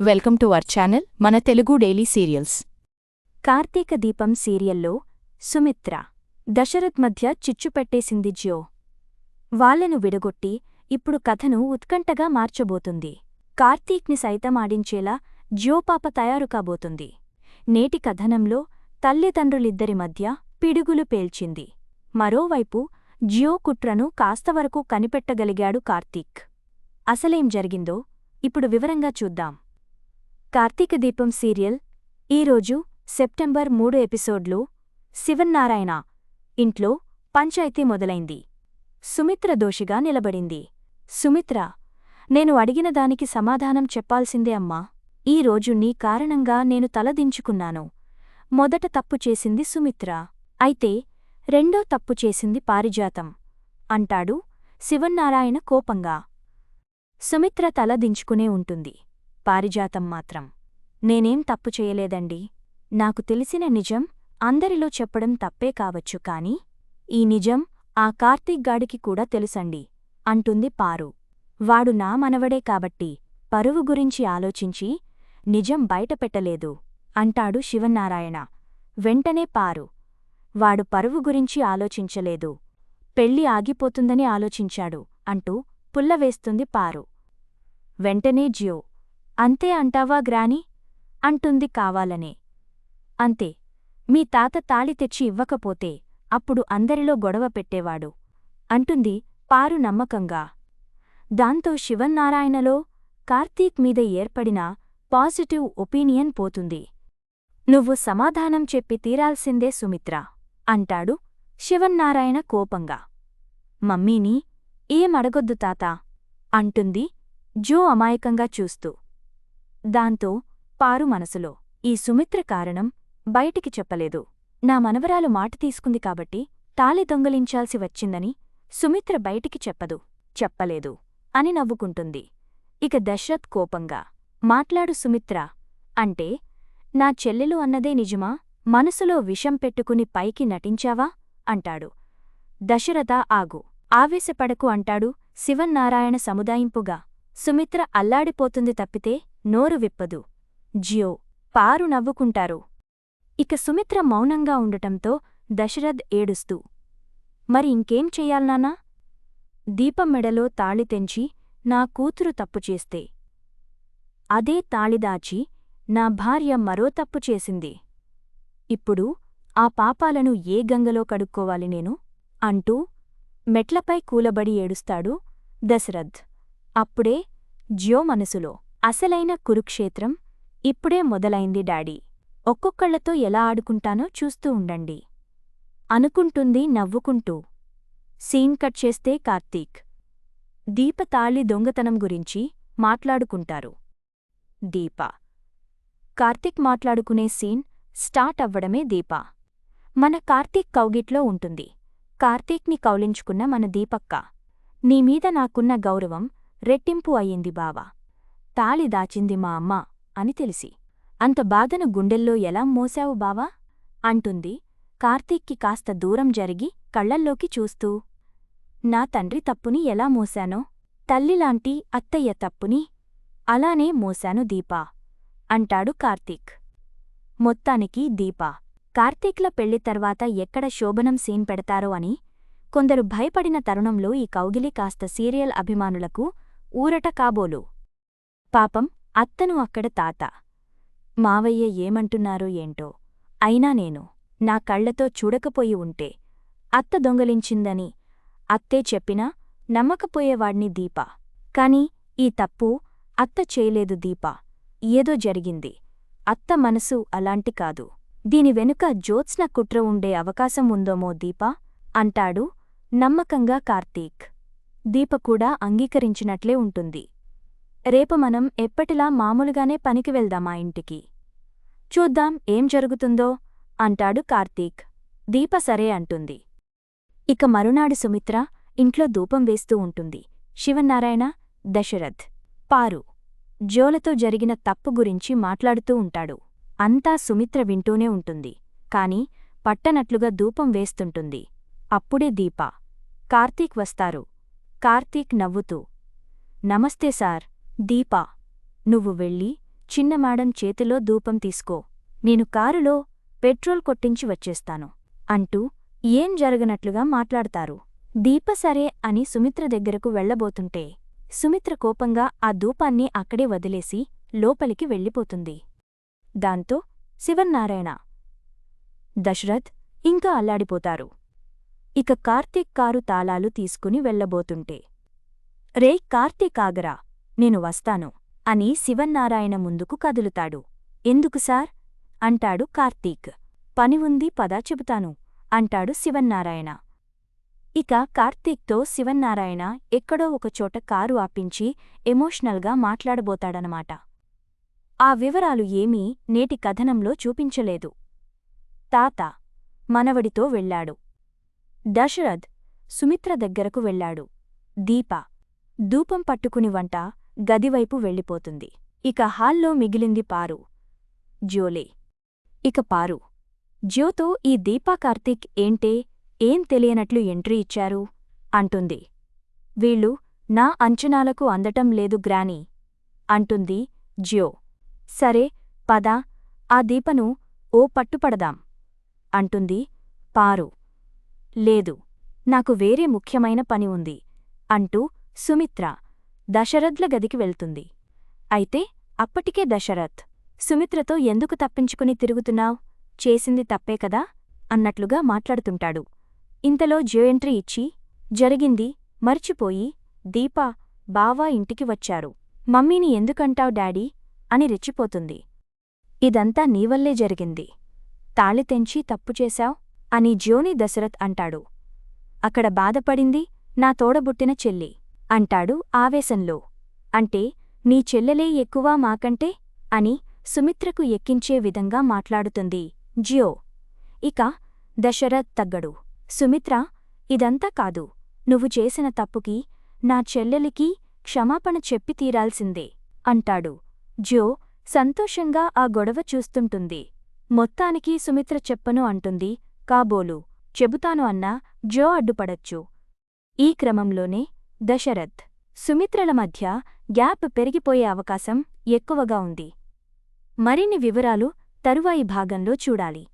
Welcome to our channel మన Telugu daily serials. Karthika దీపం సీరియల్లో సుమిత్ర దశరథ్ మధ్య చిచ్చు పెట్టేసింది జ్యో. వాళ్ళను విడగొట్టి ఇప్పుడు కథను ఉత్కంఠగా మార్చబోతుంది. కార్తీక్ని సైతం ఆడించేలా జ్యోపాప తయారు కాబోతుంది. నేటి కథనంలో తల్లిదండ్రులిద్దరి మధ్య పిడుగులు పేల్చింది. మరోవైపు జియో కుట్రను కాస్తవరకు కనిపెట్టగలిగాడు కార్తీక్. అసలేం జరిగిందో ఇప్పుడు వివరంగా చూద్దాం. కార్తీక దీపం సీరియల్ ఈరోజు సెప్టెంబర్ మూడు ఎపిసోడ్లో. శివన్నారాయణ ఇంట్లో పంచాయతీ మొదలైంది. సుమిత్ర దోషిగా నిలబడింది. సుమిత్ర నేను అడిగిన దానికి సమాధానం చెప్పాల్సిందే అమ్మా. ఈ నీ కారణంగా నేను తలదించుకున్నాను. మొదట తప్పు చేసింది సుమిత్ర. అయితే రెండో తప్పు చేసింది పారిజాతం అంటాడు శివన్నారాయణ కోపంగా. సుమిత్ర తల దించుకునే ఉంటుంది. పారిజాతం మాత్రం. నేనేం తప్పు చేయలేదండి. నాకు తెలిసిన నిజం అందరిలో చెప్పడం తప్పే కావచ్చు కాని ఈ నిజం ఆ కార్తీక్ గాడికి కూడా తెలుసండి అంటుంది పారు. వాడు నా మనవడే కాబట్టి పరువు గురించి ఆలోచించి నిజం బయటపెట్టలేదు అంటాడు శివన్నారాయణ వెంటనే పారు. వాడు పరువు గురించి ఆలోచించలేదు. పెళ్ళి ఆగిపోతుందని ఆలోచించాడు అంటూ పుల్లవేస్తుంది పారు. వెంటనే జియో. అంతే అంటావా గ్రాని? అంటుంది కావాలనే. అంతే. మీ తాత తాళి తెచ్చి ఇవ్వకపోతే అప్పుడు అందరిలో గొడవ పెట్టేవాడు. అంటుంది పారు నమ్మకంగా. దాంతో శివన్నారాయణలో కార్తీక్ మీద ఏర్పడిన పాజిటివ్ ఒపీనియన్ పోతుంది. నువ్వు సమాధానం చెప్పి తీరాల్సిందే సుమిత్ర అంటాడు శివన్నారాయణ కోపంగా. మమ్మీని ఏమడగొద్దు తాతా అంటుంది జో అమాయకంగా చూస్తూ. దాంతో పారు మనసులో ఈ సుమిత్ర కారణం బయటికి చెప్పలేదు. నా మనవరాలు మాట తీసుకుంది కాబట్టి తాళి దొంగలించాల్సి వచ్చిందని సుమిత్ర బయటికి చెప్పదు. చెప్పలేదు అని నవ్వుకుంటుంది. ఇక దశరథ్ కోపంగా మాట్లాడు సుమిత్ర. అంటే నా చెల్లెలు అన్నదే నిజమా? మనసులో విషం పెట్టుకుని పైకి నటించావా? అంటాడు. దశరథ ఆగు. ఆవేశపడకు అంటాడు శివన్నారాయణ సముదాయింపుగా. సుమిత్ర అల్లాడిపోతుంది తప్పితే నోరు విప్పదు. జియో పారు నవ్వుకుంటారు. ఇక సుమిత్ర మౌనంగా ఉండటంతో దశరథ్ ఏడుస్తూ మరి ఇంకేం చెయ్యాలనానా దీపం మెడలో తాళి తెంచి నా కూతురు తప్పు చేస్తే? అదే తాళిదాచి నా భార్య మరో తప్పు చేసింది. ఇప్పుడు ఆ పాపాలను ఏ గంగలో కడుక్కోవాలి నేను? అంటూ మెట్లపై కూలబడి ఏడుస్తాడు దశరథ్. అప్పుడే జ్యో మనసులో అసలైన కురుక్షేత్రం ఇప్పుడే మొదలైంది డాడీ. ఒక్కొక్కళ్ళతో ఎలా ఆడుకుంటానో చూస్తూ ఉండండి. అనుకుంటుంది నవ్వుకుంటూ. సీన్ కట్ చేస్తే కార్తీక్. దీప తాళి దొంగతనం గురించి మాట్లాడుకుంటారు. దీప. కార్తీక్ మాట్లాడుకునే సీన్ స్టార్ట్ అవ్వడమే దీప. మన కార్తీక్ కౌగిట్లో ఉంటుంది. కార్తీక్ని కౌలించుకున్న మన దీపక్క. నీమీద నాకున్న గౌరవం రెట్టింపు అయ్యింది బావా. తాళి దాచింది మా అమ్మ అని తెలిసి. అంత బాధను గుండెల్లో ఎలా మోసావు బావా? అంటుంది. కార్తీక్కి కాస్త దూరం జరిగి కళ్ళల్లోకి చూస్తూ. నా తండ్రి తప్పుని ఎలా మోశానో? తల్లిలాంటి అత్తయ్య తప్పుని అలానే మోశాను దీపా అంటాడు కార్తీక్. మొత్తానికి దీపా కార్తీక్ల పెళ్ళి తర్వాత ఎక్కడ శోభనం సీన్ పెడతారో అని కొందరు భయపడిన తరుణంలో ఈ కౌగిలి కాస్త సీరియల్ అభిమానులకు ఊరట కాబోలు. పాపం అత్తను అక్కడ తాత. మావయ్య ఏమంటున్నారో ఏంటో. అయినా నేను నా కళ్ళతో చూడకపోయి ఉంటే అత్త దొంగలించిందని అత్తే చెప్పినా నమ్మకపోయేవాణ్ణి దీప. కాని ఈ తప్పు అత్త చేయలేదు దీప. ఏదో జరిగింది. అత్త మనసు అలాంటి కాదు. దీని వెనుక జ్యోత్స్న కుట్ర ఉండే అవకాశం ఉందోమో దీప? అంటాడు నమ్మకంగా కార్తీక్. దీప కూడా అంగీకరించినట్లే ఉంటుంది. రేపు మనం ఎప్పటిలా మామూలుగానే పనికి వెళ్దామా ఇంటికి? చూద్దాం ఏం జరుగుతుందో అంటాడు కార్తీక్. దీప సరే అంటుంది. ఇక మరునాడు సుమిత్ర ఇంట్లో ధూపం వేస్తూ ఉంటుంది. శివనారాయణ దశరథ్ పారు జోలతో జరిగిన తప్పు గురించి మాట్లాడుతూ ఉంటాడు. అంతా సుమిత్ర వింటూనే ఉంటుంది. కాని పట్టనట్లుగా ధూపం వేస్తుంటుంది. అప్పుడే దీప కార్తీక్ వస్తారు. కార్తీక్ నవ్వుతూ నమస్తే సార్ దీపా నువ్వు వెళ్ళి చిన్న మేడం చేతిలో ధూపం తీసుకో. నేను కారులో పెట్రోల్ కొట్టించి వచ్చేస్తాను. అంటూ ఏం జరగనట్లుగా మాట్లాడతారు. దీప సరే అని సుమిత్ర దగ్గరకు వెళ్ళబోతుంటే సుమిత్ర కోపంగా ఆ ధూపాన్ని అక్కడే వదిలేసి లోపలికి వెళ్ళిపోతుంది. దాంతో శివన్నారాయణ దశరథ్ ఇంకా అల్లాడిపోతారు. ఇక కార్తీక్ కారు తాళాలు తీసుకుని వెళ్ళబోతుంటే రే కార్తీక్ ఆగరా. నేను వస్తాను అని శివన్నారాయణ ముందుకు కదులుతాడు. ఎందుకు సార్ అంటాడు కార్తీక్. పని ఉంది పదా చెబుతాను అంటాడు శివన్నారాయణ. ఇక కార్తీక్తో శివన్నారాయణ ఎక్కడో ఒకచోట కారు ఆపించి ఎమోషనల్గా మాట్లాడబోతాడనమాట. ఆ వివరాలు ఏమీ నేటి కథనంలో చూపించలేదు. తాత మనవడితో వెళ్ళాడు. దశరథ్ సుమిత్ర దగ్గరకు వెళ్ళాడు. దీప ధూపం పట్టుకుని వంట గదివైపు వెళ్ళిపోతుంది. ఇక హాల్లో మిగిలింది పారు. జ్యోలే ఇక పారు. జ్యోతో ఈ దీపా కార్తీక్ ఏంటే? ఏం తెలియనట్లు ఎంట్రీ ఇచ్చారు? అంటుంది. వీళ్ళు నా అంచనాలకు అందటం లేదు గ్రాని. అంటుంది జ్యో. సరే పద. ఆ దీపను ఓ పట్టుపడదాం అంటుంది పారు. లేదు. నాకు వేరే ముఖ్యమైన పని ఉంది. అంటూ సుమిత్ర దశరథ్ల గదికి వెళ్తుంది. అయితే అప్పటికే దశరథ్ సుమిత్రతో ఎందుకు తప్పించుకుని తిరుగుతున్నావ్? చేసింది తప్పే కదా? అన్నట్లుగా మాట్లాడుతుంటాడు. ఇంతలో జ్యో ఎంట్రీ ఇచ్చి జరిగింది మర్చిపోయి దీపా బావా ఇంటికి వచ్చారు. మమ్మీని ఎందుకంటావ్ డాడీ? అని రెచ్చిపోతుంది. ఇదంతా నీవల్లే జరిగింది. తాళి తెంచి తప్పు చేశావ్? అని జ్యోని దశరథ్ అంటాడు. అక్కడ బాధపడింది నా తోడబుట్టిన చెల్లి. అంటాడు ఆవేశంలో. అంటే నీ చెల్లెలే ఎక్కువ మాకంటే అని సుమిత్రకు ఎక్కించే విధంగా మాట్లాడుతుంది జియో. ఇక దశరథ్ తగ్గడు. సుమిత్ర ఇదంతా కాదు. నువ్వు చేసిన తప్పుకి నా చెల్లెలికి క్షమాపణ చెప్పి తీరాల్సిందే అంటాడు జో సంతోషంగా ఆ గొడవ చూస్తుంటుంది. మొత్తానికి సుమిత్ర చెప్పను అంటుంది కాబోలు చెబుతాను అన్నా జో అడ్డుపడచ్చు. ఈ క్రమంలోనే దశరథ్. సుమిత్రల మధ్య గ్యాప్ పెరిగిపోయే అవకాశం ఎక్కువగా ఉంది. మరిన్ని వివరాలు తరువాయి భాగంలో చూడాలి.